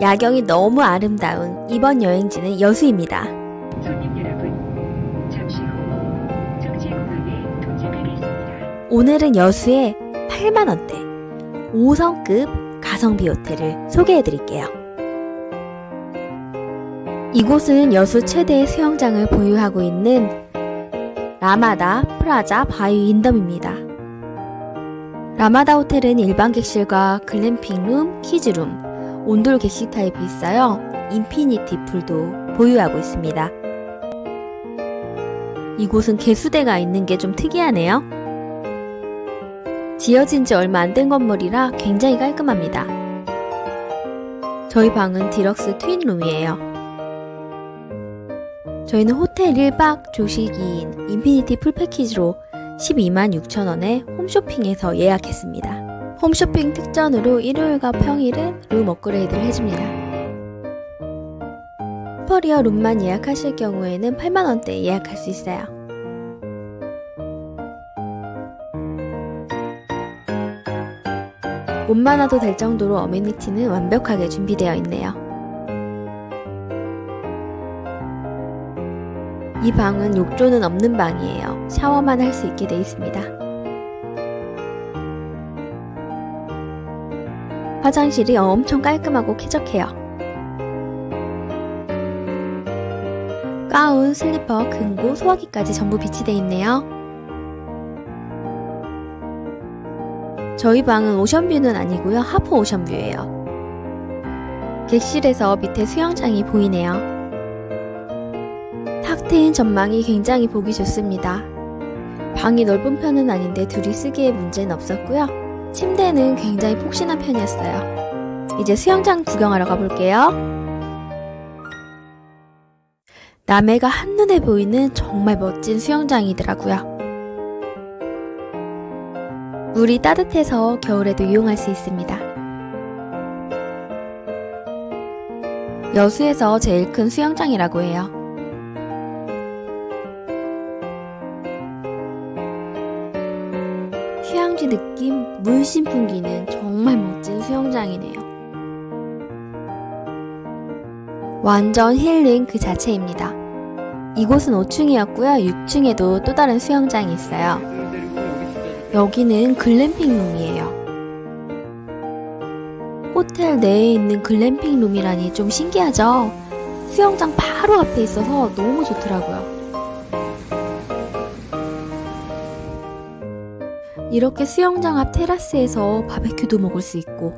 야경이 너무 아름다운 이번 여행지는 여수입니다. 오늘은 여수의 8만원대 5성급 가성비 호텔을 소개해 드릴게요. 이곳은 여수 최대의 수영장을 보유하고 있는 라마다 프라자 바유 인덤입니다. 라마다 호텔은 일반 객실과 글램핑룸, 키즈룸, 온돌 객실 타입이 있어요. 인피니티 풀도 보유하고 있습니다. 이곳은 개수대가 있는 게 좀 특이하네요. 지어진 지 얼마 안 된 건물이라 굉장히 깔끔합니다. 저희 방은 디럭스 트윈룸이에요. 저희는 호텔 1박 조식 2인 인피니티 풀 패키지로 12만 6천원에 홈쇼핑에서 예약했습니다. 홈쇼핑 특전으로 일요일과 평일은 룸 업그레이드를 해줍니다. 슈퍼리어 룸만 예약하실 경우에는 8만원대에 예약할 수 있어요. 몸만 와도 될 정도로 어메니티는 완벽하게 준비되어 있네요. 이 방은 욕조는 없는 방이에요. 샤워만 할 수 있게 돼 있습니다. 화장실이 엄청 깔끔하고 쾌적해요. 가운, 슬리퍼, 금고, 소화기까지 전부 비치돼 있네요. 저희 방은 오션뷰는 아니고요. 하프 오션뷰예요. 객실에서 밑에 수영장이 보이네요. 탁 트인 전망이 굉장히 보기 좋습니다. 방이 넓은 편은 아닌데 둘이 쓰기에 문제는 없었고요. 침대는 굉장히 폭신한 편이었어요. 이제 수영장 구경하러 가볼게요. 남해가 한눈에 보이는 정말 멋진 수영장이더라고요. 물이 따뜻해서 겨울에도 이용할 수 있습니다. 여수에서 제일 큰 수영장이라고 해요. 느낌 물씬 풍기는 정말 멋진 수영장이네요. 완전 힐링 그 자체입니다. 이곳은 5층이었고요. 6층에도 또 다른 수영장이 있어요. 여기는 글램핑 룸이에요. 호텔 내에 있는 글램핑 룸이라니 좀 신기하죠? 수영장 바로 앞에 있어서 너무 좋더라고요. 이렇게 수영장 앞 테라스에서 바베큐도 먹을 수 있고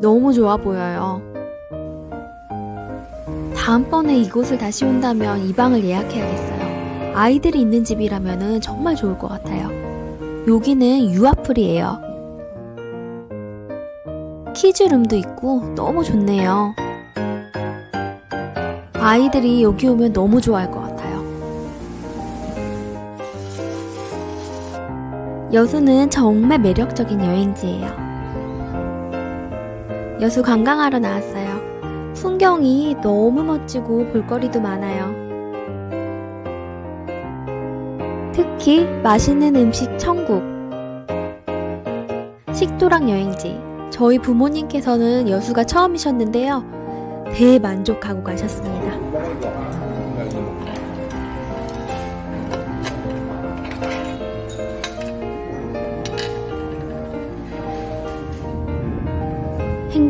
너무 좋아 보여요. 다음번에 이곳을 다시 온다면 이 방을 예약해야겠어요. 아이들이 있는 집이라면 정말 좋을 것 같아요. 여기는 유아풀이에요. 키즈룸도 있고 너무 좋네요. 아이들이 여기 오면 너무 좋아할 것 같아요. 여수는 정말 매력적인 여행지예요. 여수 관광하러 나왔어요. 풍경이 너무 멋지고 볼거리도 많아요. 특히 맛있는 음식 천국. 식도락 여행지. 저희 부모님께서는 여수가 처음이셨는데요. 대만족하고 가셨습니다.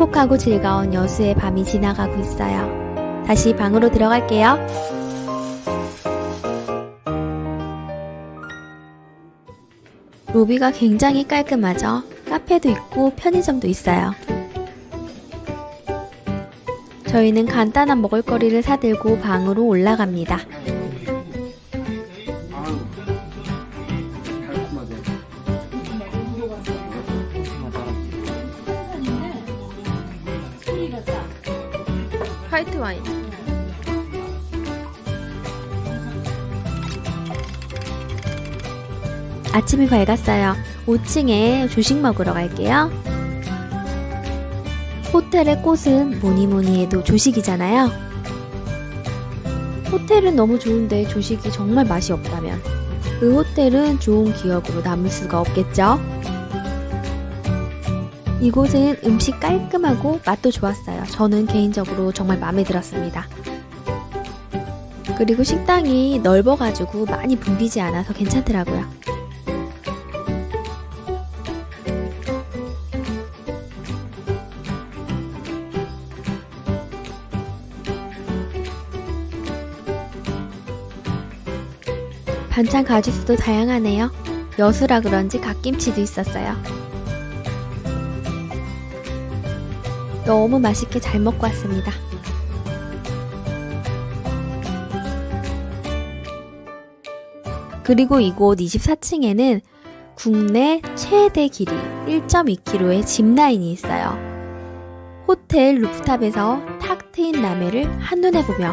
행복하고 즐거운 여수의 밤이 지나가고 있어요. 다시 방으로 들어갈게요. 로비가 굉장히 깔끔하죠? 카페도 있고 편의점도 있어요. 저희는 간단한 먹을거리를 사들고 방으로 올라갑니다. 화이트 와인. 아침이 밝았어요. 5층에 조식 먹으러 갈게요. 호텔의 꽃은 뭐니 뭐니 해도 조식이잖아요. 호텔은 너무 좋은데 조식이 정말 맛이 없다면 그 호텔은 좋은 기억으로 남을 수가 없겠죠? 이곳은 음식 깔끔하고 맛도 좋았어요. 저는 개인적으로 정말 마음에 들었습니다. 그리고 식당이 넓어가지고 많이 붐비지 않아서 괜찮더라고요. 반찬 가짓수도 다양하네요. 여수라 그런지 갓김치도 있었어요. 너무 맛있게 잘 먹고 왔습니다. 그리고 이곳 24층에는 국내 최대 길이 1.2km의 짚라인이 있어요. 호텔 루프탑에서 탁 트인 남해를 한눈에 보며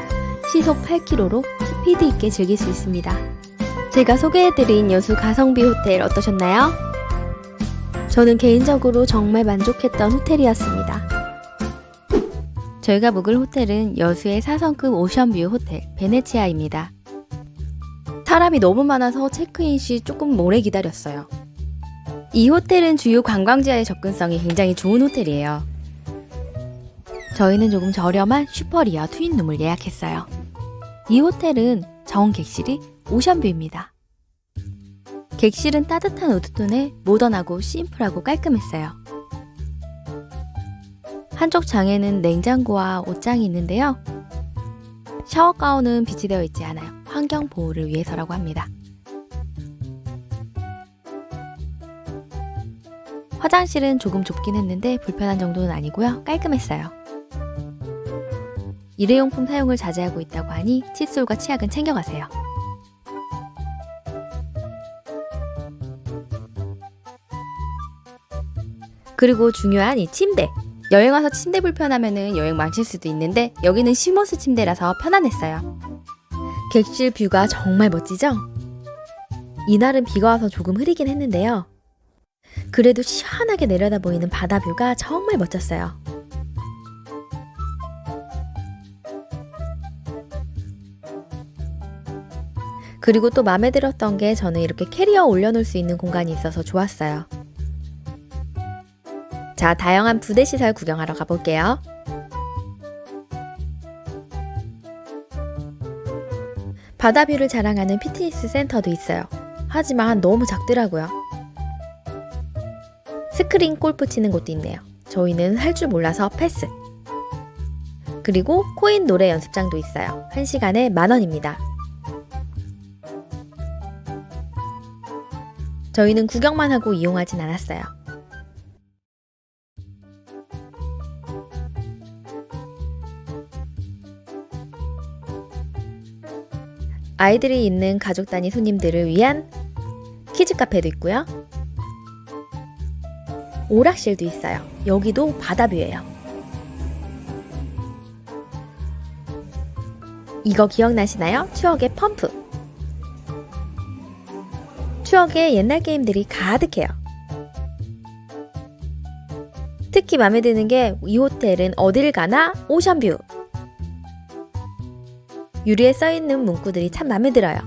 시속 8km로 스피드 있게 즐길 수 있습니다. 제가 소개해드린 여수 가성비 호텔 어떠셨나요? 저는 개인적으로 정말 만족했던 호텔이었습니다. 저희가 묵을 호텔은 여수의 4성급 오션뷰 호텔 베네치아입니다. 사람이 너무 많아서 체크인 시 조금 오래 기다렸어요. 이 호텔은 주요 관광지와의 접근성이 굉장히 좋은 호텔이에요. 저희는 조금 저렴한 슈퍼리어 트윈룸을 예약했어요. 이 호텔은 정 객실이 오션뷰입니다. 객실은 따뜻한 우드톤에 모던하고 심플하고 깔끔했어요. 한쪽 장에는 냉장고와 옷장이 있는데요. 샤워 가운은 비치 되어 있지 않아요. 환경 보호를 위해서라고 합니다. 화장실은 조금 좁긴 했는데 불편한 정도는 아니고요. 깔끔했어요. 일회용품 사용을 자제하고 있다고 하니 칫솔과 치약은 챙겨가세요. 그리고 중요한 이 침대. 여행 와서 침대 불편하면은 여행 망칠 수도 있는데 여기는 시모스 침대라서 편안했어요. 객실 뷰가 정말 멋지죠? 이날은 비가 와서 조금 흐리긴 했는데요. 그래도 시원하게 내려다 보이는 바다 뷰가 정말 멋졌어요. 그리고 또 마음에 들었던 게 저는 이렇게 캐리어 올려놓을 수 있는 공간이 있어서 좋았어요. 자, 다양한 부대 시설 구경하러 가볼게요. 바다뷰를 자랑하는 피트니스 센터도 있어요. 하지만 너무 작더라고요. 스크린 골프 치는 곳도 있네요. 저희는 할 줄 몰라서 패스. 그리고 코인 노래 연습장도 있어요. 1시간에 만원입니다. 저희는 구경만 하고 이용하진 않았어요. 아이들이 있는 가족 단위 손님들을 위한 키즈 카페도 있고요. 오락실도 있어요. 여기도 바다뷰예요. 이거 기억나시나요? 추억의 펌프. 추억의 옛날 게임들이 가득해요. 특히 마음에 드는 게 이 호텔은 어딜 가나 오션뷰. 유리에 써있는 문구들이 참 마음에 들어요.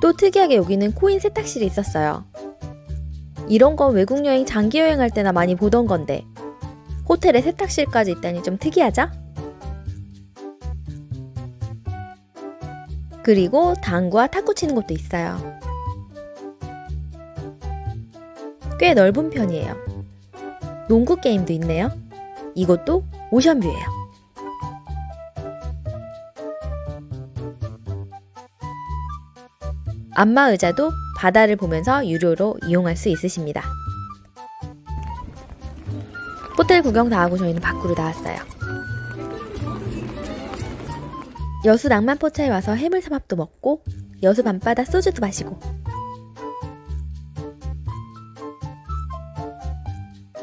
또 특이하게 여기는 코인 세탁실이 있었어요. 이런 건 외국 여행 장기 여행할 때나 많이 보던 건데 호텔에 세탁실까지 있다니 좀 특이하죠? 그리고 당구와 탁구 치는 곳도 있어요. 꽤 넓은 편이에요. 농구 게임도 있네요. 이것도 오션뷰예요. 안마 의자도 바다를 보면서 유료로 이용할 수 있으십니다. 호텔 구경 다 하고 저희는 밖으로 나왔어요. 여수 낭만포차에 와서 해물삼합도 먹고 여수 밤바다 소주도 마시고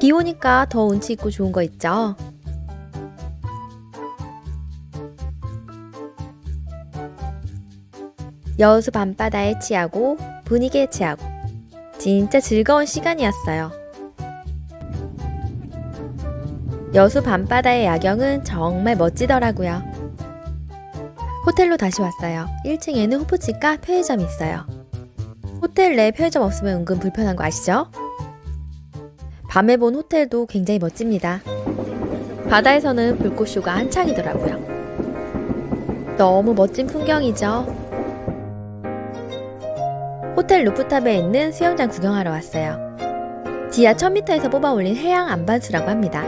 비 오니까 더 운치 있고 좋은 거 있죠? 여수 밤바다에 취하고 분위기에 취하고 진짜 즐거운 시간이었어요. 여수 밤바다의 야경은 정말 멋지더라고요. 호텔로 다시 왔어요. 1층에는 호프집과 편의점이 있어요. 호텔 내 편의점 없으면 은근 불편한 거 아시죠? 밤에 본 호텔도 굉장히 멋집니다. 바다에서는 불꽃쇼가 한창이더라고요. 너무 멋진 풍경이죠. 호텔 루프탑에 있는 수영장 구경하러 왔어요. 지하 1000m에서 뽑아 올린 해양 안반수라고 합니다.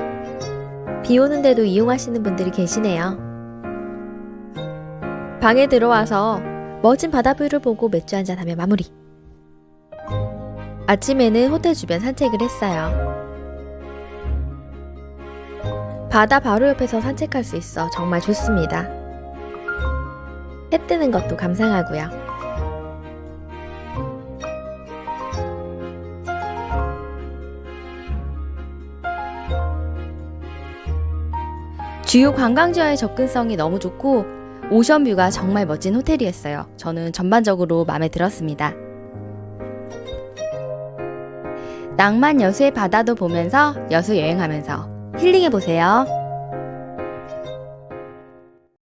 비 오는데도 이용하시는 분들이 계시네요. 방에 들어와서 멋진 바다뷰를 보고 맥주 한잔 하며 마무리. 아침에는 호텔 주변 산책을 했어요. 바다 바로 옆에서 산책할 수 있어 정말 좋습니다. 해 뜨는 것도 감상하고요. 주요 관광지와의 접근성이 너무 좋고 오션뷰가 정말 멋진 호텔이었어요. 저는 전반적으로 마음에 들었습니다. 낭만 여수의 바다도 보면서 여수 여행하면서 힐링해보세요.